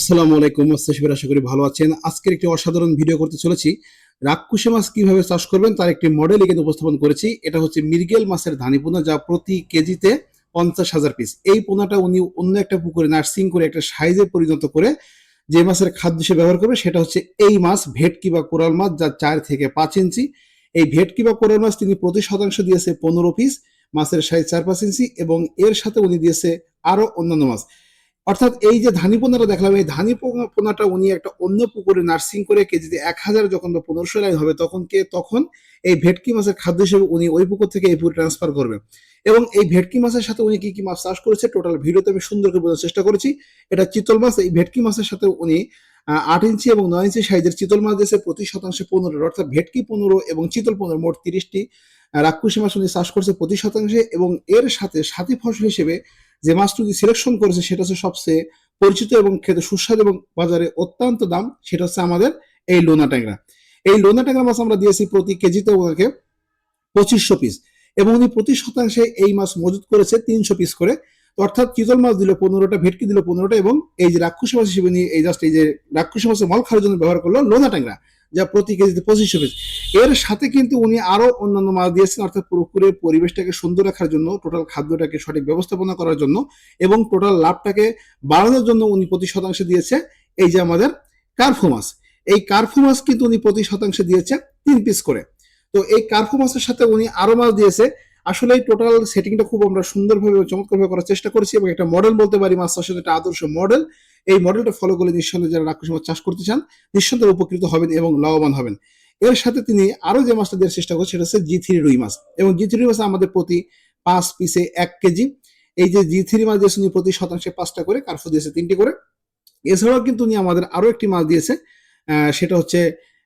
আসসালামু আলাইকুম। মুস্তাশিবের আশা করি ভালো আছেন। আজকের একটি অসাধারণ ভিডিও করতে চলেছি। রাক্ষসে মাছ কীভাবে চাষ করবেন তার একটি মডেল এখানে উপস্থাপন করেছি। এটা হচ্ছে মির্গেল মাছের ধানি পোনা যা প্রতি কেজিতে পঞ্চাশ হাজার পিস এই পোনাটা উনি অন্য একটা পুকুরে নার্সিং করে একটা সাইজে পরিণত করে যে মাছের খাদ্য হিসেবে ব্যবহার করবে সেটা হচ্ছে এই মাছ, ভেটকি বা কোরাল মাছ যা চার থেকে পাঁচ ইঞ্চি। এই ভেটকি বা কোরাল মাছ তিনি প্রতি শতাংশ দিয়েছে পনেরো পিস মাছের সাইজ চার পাঁচ ইঞ্চি এবং এর সাথে উনি দিয়েছে আরও অন্যান্য মাছ। অর্থাৎ এই যে ধানি পোনাটা দেখলাম, এই ধানি পোনাটা উনি একটা অন্য পুকুরে নার্সিং করে কেজিতে এক হাজার যখন বা পনেরোশো লাইন হবে, তখন কে তখন এই ভেটকি মাছের খাদ্য হিসেবে উনি ওই পুকুর থেকে এই পুকুরে ট্রান্সফার করবে। এবং এই ভেটকি মাছের সাথে উনি কি কি মাছ চাষ করেছে টোটাল ভিডিওতে আমি সুন্দর করে বোঝার চেষ্টা করেছি। এটা চিতল মাছ, এই ভেটকি মাছের সাথে উনি আট ইঞ্চি এবং নয় ইঞ্চি সাইজের চিতল মাছ দিয়েছে, প্রতি শতাংশে পনেরো। অর্থাৎ ভেটকি পনেরো এবং চিতল পনেরো, মোট তিরিশটি রাক্ষসী মাছ উনি চাষ করছে প্রতি শতাংশে এবং এর সাথে সাথী ফসল হিসেবে যে মাছটি উনি সিলেকশন করেছে, সেটা হচ্ছে সবচেয়ে পরিচিত এবং খেতে সুস্বাদু এবং বাজারে অত্যন্ত দাম, সেটা হচ্ছে আমাদের এই লোনা ট্যাংরা। এই লোনা ট্যাংরা মাছ আমরা দিয়েছি প্রতি কেজিতে ওনাকে পঁচিশশো পিস এবং উনি প্রতি শতাংশে এই মাছ মজুত করেছে তিনশো পিস করে। অর্থাৎ চিতল মাছ দিল পনেরোটা, ভেটকি দিল পনেরোটা এবং এই যে রাক্ষসী মাছ হিসেবে নিয়ে এই জাস্ট এই যে রাক্ষসী মাছের মল খাওয়ার জন্য ব্যবহার করল লোনা ট্যাংরা। যা প্রতি কেজিতে পঁচিশশো পিস এর সাথে কিন্তু উনি আরও অন্যান্য মাছ দিয়েছেন, অর্থাৎ পুকুরের পরিবেশটাকে সুন্দর রাখার জন্য টোটাল খাদ্যটাকে সঠিক ব্যবস্থাপনা করার জন্য এবং টোটাল লাভটাকে বাড়ানোর জন্য উনি প্রতি শতাংশে দিয়েছে, এই যে আমাদের কার্ফু মাছ। এই কার্ফু মাছ কিন্তু উনি প্রতি শতাংশে দিয়েছে তিন পিস করে। তো এই কার্ফু মাছের সাথে উনি আরও মাছ দিয়েছে আসলে এই টোটাল সেটিংটা খুব আমরা সুন্দরভাবে চমৎকারভাবে করার চেষ্টা করেছি এবং একটা মডেল বলতে পারি মাছ চাষের একটা আদর্শ মডেল এই মডেলটা ফলো করে নিঃসন্দেহে যারা রাক্ষস মাছ চাষ করতে চান, নিঃসন্দেহে উপকৃত হবেন এবং লাভবান হবেন। এর সাথে তিনি আরও যে মাছটা দেওয়ার চেষ্টা করছে সেটা হচ্ছে জি থ্রি রুই মাছ। এবং জি থ্রি মাছ আমাদের প্রতি পাঁচ পিসে এক কেজি। এই যে জি থ্রি মাছ দিয়েছে, উনি প্রতি শতাংশে পাঁচটা করে, কার্ফু দিয়েছে তিনটি করে। এছাড়াও কিন্তু উনি আমাদের আরও একটি মাছ দিয়েছে সেটা হচ্ছে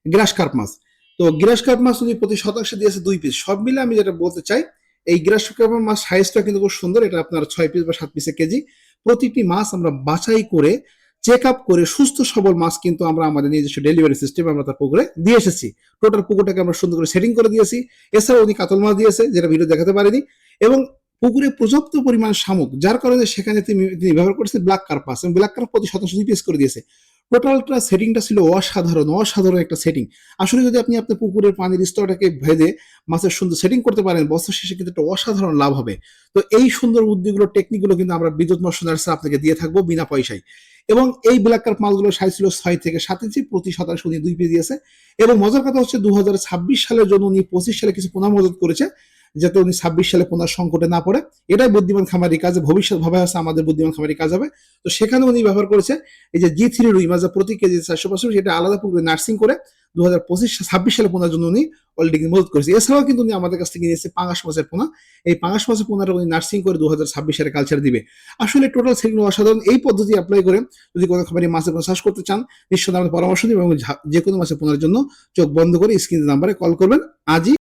গ্রাস কার্প মাছ। তো গ্রাস কার্প মাছ উনি প্রতি শতাংশে দিয়েছে দুই পিস সব মিলে আমি যেটা বলতে চাই এই গ্রাস কার্প মাছ সাইজটা কিন্তু খুব সুন্দর, এটা আপনার ছয় পিস বা সাত পিসে কেজি। প্রতিটি মাছ আমরা বাছাই করে চেক আপ করে সুস্থ সবল মাছ কিন্তু আমরা আমাদের নিজস্ব ডেলিভারি সিস্টেম আমরা তার পুকুরে দিয়ে এসেছি। টোটাল পুকুরটাকে আমরা সুন্দর করে সেটিং করে দিয়েছি। এছাড়াও উনি কাতল মাছ দিয়েছে, যেটা ভিডিও দেখাতে পারেনি। এবং পুকুরে পর্যাপ্ত পরিমাণ শামুক, যার কারণে সেখানে তিনি ব্যবহার করেছে ব্ল্যাক কার্পাস এবং ব্ল্যাক কার্প প্রতি শতাংশ পিস করে দিয়েছে। টোটালটা সেটিংটা ছিল অসাধারণ অসাধারণ একটা সেটিং আসলে যদি আপনি আপনার পুকুরের পানির স্তরটাকে ভেদে মাছের সুন্দর সেটিং করতে পারেন বছর শেষে কিন্তু একটা অসাধারণ লাভ হবে। তো এই সুন্দর বুদ্ধিগুলো টেকনিকগুলো কিন্তু আমরা বিদ্যুৎ মশনার্সে আপনাকে দিয়ে থাকব বিনা পয়সায়। এবং এই ব্ল্যাক কার্প মাছগুলোর সাইজ ছিল ছয় থেকে সাত ইঞ্চি, প্রতি শতাংশ উনি দুই পিস দিয়েছে। এবং মজার কথা হচ্ছে দু হাজার ছাব্বিশ সালের জন্য উনি পঁচিশ সালে কিছু পুনঃ মজুত করেছে। যাতে উনি ছাব্বিশ সালে পুনর সংকটে না পড়ে, এটাই বুদ্ধিমান খামারি কাজ ভবিষ্যৎ ভাবে আছে আমাদের বুদ্ধিমান খামারি কাজ হবে। তো সেখানে উনি ব্যবহার করেছে, এই যে জি থ্রি রুই মাছ প্রতি কেজি চারশো পাঁচশো সেটা আলাদা পুকুরে নার্সিং করে দু হাজার পঁচিশ ছাব্বিশ সালে পোনার জন্য উনি অলরেডি মদত করেছে। এছাড়াও কিন্তু উনি আমাদের কাছ থেকে নিয়েছে পাঙাশ মাছের পোনা। এই পাঙাশ মাছের পোনাটা উনি নার্সিং করে দু হাজার ছাব্বিশ সালে কালচার দিবে। আসলে টোটাল সেগুলো অসাধারণ। এই পদ্ধতি অ্যাপ্লাই করে যদি কোনো খামারি মাছের পোনা চাষ করতে চান নিশ্চয়ই আমাদের পরামর্শ দিবেন এবং যে কোনো মাছের পোনার জন্য চোখ বন্ধ করে স্ক্রিন নাম্বারে কল করবেন। আজই